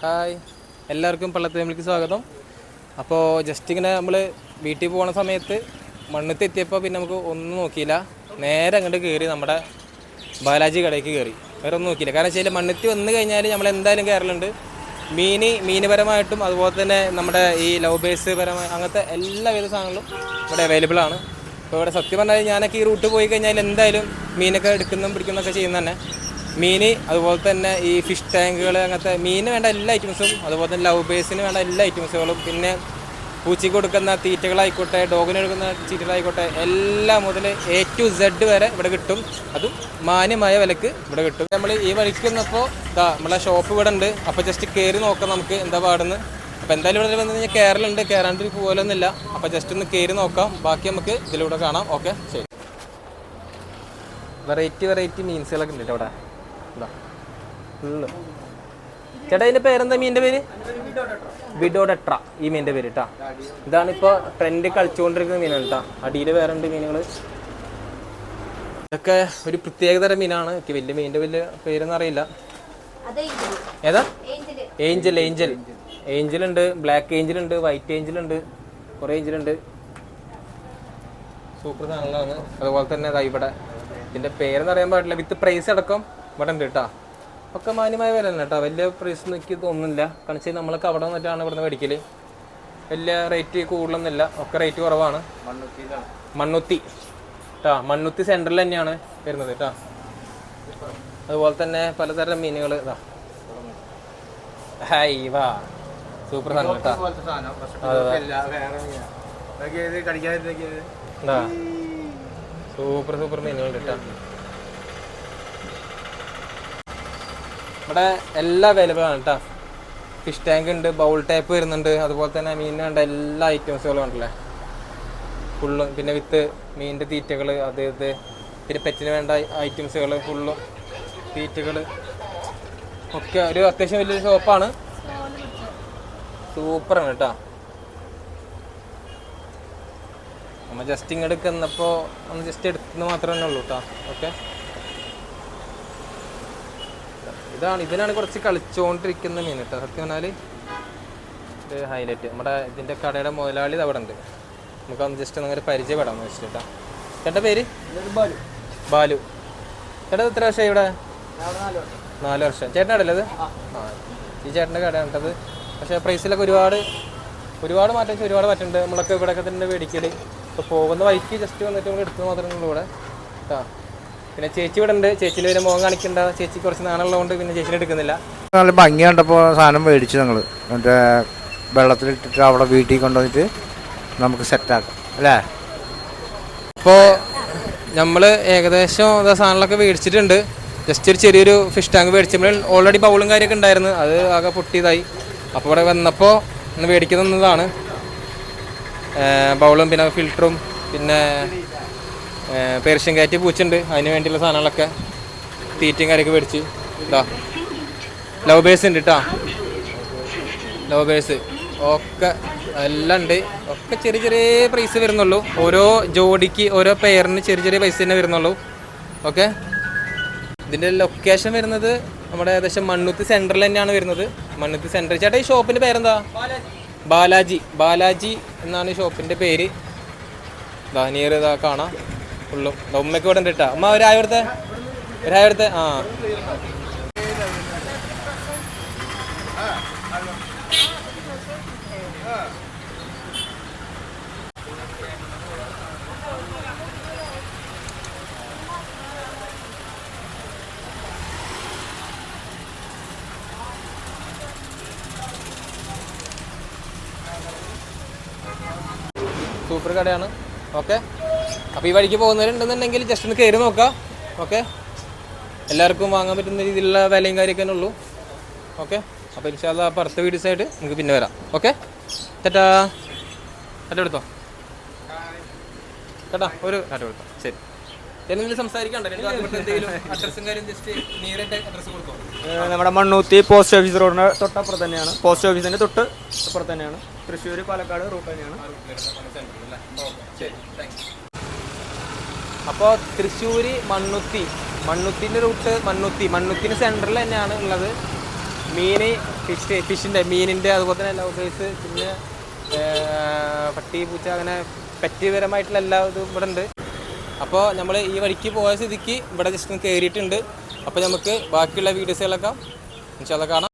Hi. എല്ലാവർക്കും പള്ളത്തെ സ്വാഗതം. അപ്പോൾ ജസ്റ്റ് ഇങ്ങനെ നമ്മൾ വീട്ടിൽ പോകുന്ന സമയത്ത് മണ്ണത്ത് എത്തിയപ്പോൾ പിന്നെ നമുക്ക് ഒന്നും നോക്കിയില്ല. നേരെ അങ്ങോട്ട് കയറി നമ്മുടെ ബാലാജി കടയ്ക്ക് കയറി വേറെ ഒന്നും നോക്കിയില്ല. കാരണം വെച്ചാൽ മണ്ണത്തി വന്നു കഴിഞ്ഞാൽ നമ്മൾ എന്തായാലും കയറലുണ്ട് മീന് മീനുപരമായിട്ടും അതുപോലെ തന്നെ നമ്മുടെ ഈ ലവ് ബേസ് പരമായ അങ്ങനത്തെ എല്ലാവിധ സാധനങ്ങളും ഇവിടെ അവൈലബിൾ ആണ്. അപ്പോൾ ഇവിടെ സത്യം പറഞ്ഞാൽ ഞാനൊക്കെ ഈ റൂട്ട് പോയി കഴിഞ്ഞാൽ എന്തായാലും മീനൊക്കെ എടുക്കുന്നതും പിടിക്കുന്നതൊക്കെ ചെയ്യുന്ന തന്നെ മീന് അതുപോലെ തന്നെ ഈ ഫിഷ് ടാങ്കുകൾ അങ്ങനത്തെ മീനിന് വേണ്ട എല്ലാ ഐറ്റംസും അതുപോലെ തന്നെ ലവ് ബേസിന് വേണ്ട എല്ലാ ഐറ്റംസുകളും പിന്നെ പൂച്ചയ്ക്ക് കൊടുക്കുന്ന തീറ്റകളായിക്കോട്ടെ ഡോഗിന് കൊടുക്കുന്ന തീറ്റകളായിക്കോട്ടെ എല്ലാം മുതൽ എ ടു സെഡ് വരെ ഇവിടെ കിട്ടും. അതും മാന്യമായ വിലക്ക് ഇവിടെ കിട്ടും. നമ്മൾ ഈ വഴിക്ക് വന്നപ്പോൾ ഇതാ നമ്മളെ ഷോപ്പ് ഇവിടെ ഉണ്ട്. അപ്പോൾ ജസ്റ്റ് കയറി നോക്കാം നമുക്ക് എന്താ പാടുന്ന്. അപ്പോൾ എന്തായാലും ഇവിടെ വന്നു കഴിഞ്ഞാൽ കയറലുണ്ട് കയറാണ്ട് പോലൊന്നുമില്ല. അപ്പോൾ ജസ്റ്റ് ഒന്ന് കയറി നോക്കാം. ബാക്കി നമുക്ക് ഇതിലൂടെ കാണാം. ഓക്കെ ശരി. വെറൈറ്റി വെറൈറ്റി മീൻസുകളൊക്കെ ഉണ്ട് ഇവിടെ ഇതാ ഫുള്ള്. ചേട്ടാ ഇതിന്റെ പേരെന്താ മീന്റെ പേര്? വിഡോഡട്ര. ഈ മീന്റെ പേര് കേട്ടാ ഇതാണ് ഇപ്പൊ ട്രെൻഡ് കളിച്ചുകൊണ്ടിരിക്കുന്ന മീനാണ് കേട്ടാ അടിയിൽ വേറെ ഉണ്ട് മീനുകൾ ഇതൊക്കെ ഒരു പ്രത്യേകതരം മീനാണ്. എനിക്ക് വലിയ മീനിന്റെ വലിയ പേരൊന്നും അറിയില്ല. ഏതാ? ഏഞ്ചൽ ഏഞ്ചൽ ഏഞ്ചൽ ഉണ്ട് ബ്ലാക്ക് ഏഞ്ചൽ ഉണ്ട് വൈറ്റ് ഏഞ്ചൽ ഉണ്ട് കുറേ ഏഞ്ചൽ ഉണ്ട് സൂപ്പർ സാധനങ്ങളാണ്. അതുപോലെ തന്നെ ദാ ഇവിടെ ഇതിന്റെ പേരെന്ന് അറിയാൻ പാടില്ല. വിത്ത് പ്രൈസ് അടക്കം ഇവിടെ കേട്ടാ. ഒക്കെ മാന്യമായ വില തന്നെ കേട്ടോ. വലിയ പ്രൈസ് എനിക്ക് തോന്നുന്നില്ല. കാരണം വെച്ചാൽ നമ്മളൊക്കെ അവിടെ വന്നിട്ടാണ് ഇവിടുന്ന് മേടിക്കൽ. വലിയ റേറ്റ് കൂടുതലൊന്നുമില്ല. ഒക്കെ റേറ്റ് കുറവാണ്. മണ്ണുത്തി കേട്ടോ. മണ്ണുത്തി സെന്ററിൽ തന്നെയാണ് വരുന്നത് കേട്ടോ. അതുപോലെ തന്നെ പലതരം മീനുകൾ ഇതാ. ഹായ് വാ. സൂപ്പർ സാധനം കേട്ടോ. സൂപ്പർ സൂപ്പർ മീനുകൾ കേട്ടോ. ഇവിടെ എല്ലാ അവൈലബിൾ ആണ് കേട്ടോ ഫിഷ് ടാങ്ക് ഉണ്ട് ബൗൾ ടൈപ്പ് വരുന്നുണ്ട് അതുപോലെ തന്നെ മീനിന് വേണ്ട എല്ലാ ഐറ്റംസുകളും ഉണ്ടല്ലേ? ഫുള്ളും പിന്നെ വിത്ത് മീനിന്റെ തീറ്റകൾ അത് ഇത് പിന്നെ പെറ്റിന് വേണ്ട ഐറ്റംസുകൾ ഫുള്ളും തീറ്റകൾ ഒക്കെ ഒരു അത്യാവശ്യം വലിയൊരു ഷോപ്പാണ് സൂപ്പറാണ് കേട്ടോ നമ്മൾ ജസ്റ്റ് ഇങ്ങോട്ട് എന്നപ്പോൾ ഒന്ന് ജസ്റ്റ് എടുത്തെന്ന് മാത്രമേ ഉള്ളൂ കേട്ടോ ഓക്കെ ഇതാണ് ഇതിനാണ് കുറച്ച് കളിച്ചുകൊണ്ടിരിക്കുന്ന മീൻ കേട്ടോ. സത്യം പറഞ്ഞാൽ ഇത് ഹൈലൈറ്റ് നമ്മുടെ ഇതിന്റെ കടയുടെ മുതലാളി അവിടെ ഉണ്ട്. നമുക്കൊന്ന് ജസ്റ്റ് ഒന്ന് പരിചയപ്പെടാം വെച്ചിട്ടാ. ചേട്ടന്റെ പേര്? ബാലു. ബാലു. ചേട്ടാ എത്ര വർഷമായി ഇവിടെ? നാല് വർഷം. ചേട്ടനാടല്ലേ അത് ആ. ഈ ചേട്ടന്റെ കടയാണ് കേട്ടത് പക്ഷേ പ്രൈസിലൊക്കെ ഒരുപാട് ഒരുപാട് മാറ്റം വെച്ചാൽ ഒരുപാട് മാറ്റമുണ്ട്. നമ്മളൊക്കെ ഇവിടെയൊക്കെ തന്നെ മേടിക്കൽ. ഇപ്പോൾ പോകുന്ന വഴിക്ക് ജസ്റ്റ് വന്നിട്ട് നമ്മൾ എടുത്ത് മാത്രമേ ഉള്ളൂ ഇവിടെ. കേട്ടോ പിന്നെ ചേച്ചി ഇവിടെ ഉണ്ട്. ചേച്ചി ഒരു മുഖം കാണിക്കണ്ട. ചേച്ചി കുറച്ച് നാണുള്ളതുകൊണ്ട് പിന്നെ ചേച്ചിനെ എടുക്കുന്നില്ല. നല്ല ഭംഗി കണ്ടപ്പോൾ സാധനം മേടിച്ചു ഞങ്ങൾ മറ്റേ വെള്ളത്തിലിട്ടിട്ട് അവിടെ വീട്ടിൽ കൊണ്ടുവന്നിട്ട് നമുക്ക് സെറ്റാക്കാം അല്ലേ? ഇപ്പോൾ നമ്മൾ ഏകദേശം ഇതാ സാധനങ്ങളൊക്കെ മേടിച്ചിട്ടുണ്ട്. ജസ്റ്റ് ഒരു ചെറിയൊരു ഫിഷ് ടാങ്ക് മേടിച്ചപ്പോൾ ഓൾറെഡി ബൗളും കാര്യമൊക്കെ ഉണ്ടായിരുന്നു. അത് ആകെ പൊട്ടിയതായി. അപ്പോൾ ഇവിടെ വന്നപ്പോൾ ഇന്ന് മേടിക്കുന്നതാണ് ബൗളും പിന്നെ ഫിൽറ്ററും പിന്നെ പേർഷ്യൻ കാറ്റ് പൂച്ചുണ്ട്. അതിന് വേണ്ടിയുള്ള സാധനങ്ങളൊക്കെ തീറ്റയും കാര്യമൊക്കെ മേടിച്ച്. ഇതാ ലവ് ബേസ് ഉണ്ട് കേട്ടോ ലവ് ബേസ് ഒക്കെ എല്ലാം ഉണ്ട്. ഒക്കെ ചെറിയ ചെറിയ പ്രൈസ് വരുന്നുള്ളൂ. ഓരോ ജോഡിക്ക് ഓരോ പെയറിന് ചെറിയ ചെറിയ പൈസ തന്നെ വരുന്നുള്ളൂ. ഓക്കെ ഇതിന്റെ ലൊക്കേഷൻ വരുന്നത് നമ്മുടെ ഏകദേശം മണ്ണുത്ത് സെന്ററിൽ തന്നെയാണ് വരുന്നത്. മണ്ണുത്ത് സെന്റർ ചേട്ടാ ഈ ഷോപ്പിന്റെ പേരെന്താ? ബാലാജി. ബാലാജി എന്നാണ് ഈ ഷോപ്പിന്റെ പേര്. ഇതാ നിയർ ഇതാ കാണാം. ഫുള്ളും ഉമ്മയ്ക്ക് ഇവിടെ ഉണ്ട് കേട്ടോ അമ്മ ഒരായ ഇവിടുത്തെ ഒരായ ഇവിടുത്തെ ആ. സൂപ്പർ കടയാണ്. ഓക്കെ. അപ്പോൾ ഈ വഴിക്ക് പോകുന്നവരുണ്ടെന്നുണ്ടെങ്കിൽ ജസ്റ്റ് ഒന്ന് കയറി നോക്കാം. ഓക്കെ എല്ലാവർക്കും വാങ്ങാൻ പറ്റുന്ന രീതിയിലുള്ള വിലയും കാര്യമൊക്കെ തന്നെ ഉള്ളൂ. ഓക്കെ അപ്പോൾ ഇൻഷാല്ല അപ്പോൾ അടുത്ത വീഡിയോസായിട്ട് നമുക്ക് പിന്നെ വരാം. ഓക്കെ ചേട്ടാ ചേട്ടാ എടുത്തോ? ചേട്ടാ ഒരു ചേട്ടാ എടുത്തോ? ശരി. നമ്മുടെ മണ്ണൂത്തി പോസ്റ്റ് ഓഫീസ് റോഡിന് തൊട്ടപ്പുറത്ത് തന്നെയാണ്. പോസ്റ്റ് ഓഫീസിന്റെ തൊട്ട് അപ്പുറത്ത് തന്നെയാണ്. തൃശ്ശൂർ പാലക്കാട് റൂട്ട് തന്നെയാണ്. ശരി. താങ്ക്സ് അപ്പോൾ തൃശ്ശൂർ മണ്ണുത്തി. മണ്ണുത്തിന്റെ റൂട്ട് മണ്ണുത്തി. മണ്ണുത്തിന് സെന്ററിൽ തന്നെയാണ് ഉള്ളത്. മീൻ ഫിഷ് ഫിഷിന്റെ മീനിന്റെ അതുപോലെ തന്നെ ബേസ് പിന്നെ പട്ടി പൂച്ച അങ്ങനെ പറ്റിപരമായിട്ടുള്ള എല്ലാ ഇതും ഇവിടെ ഉണ്ട് അപ്പോൾ നമ്മൾ ഈ വഴിക്ക് പോയ സ്ഥിതിക്ക് ഇവിടെ ജസ്റ്റ് കയറിയിട്ടുണ്ട് അപ്പോൾ നമുക്ക് ബാക്കിയുള്ള വീഡിയോസുകളൊക്കെ ഇൻഷാല്ല കാണാം.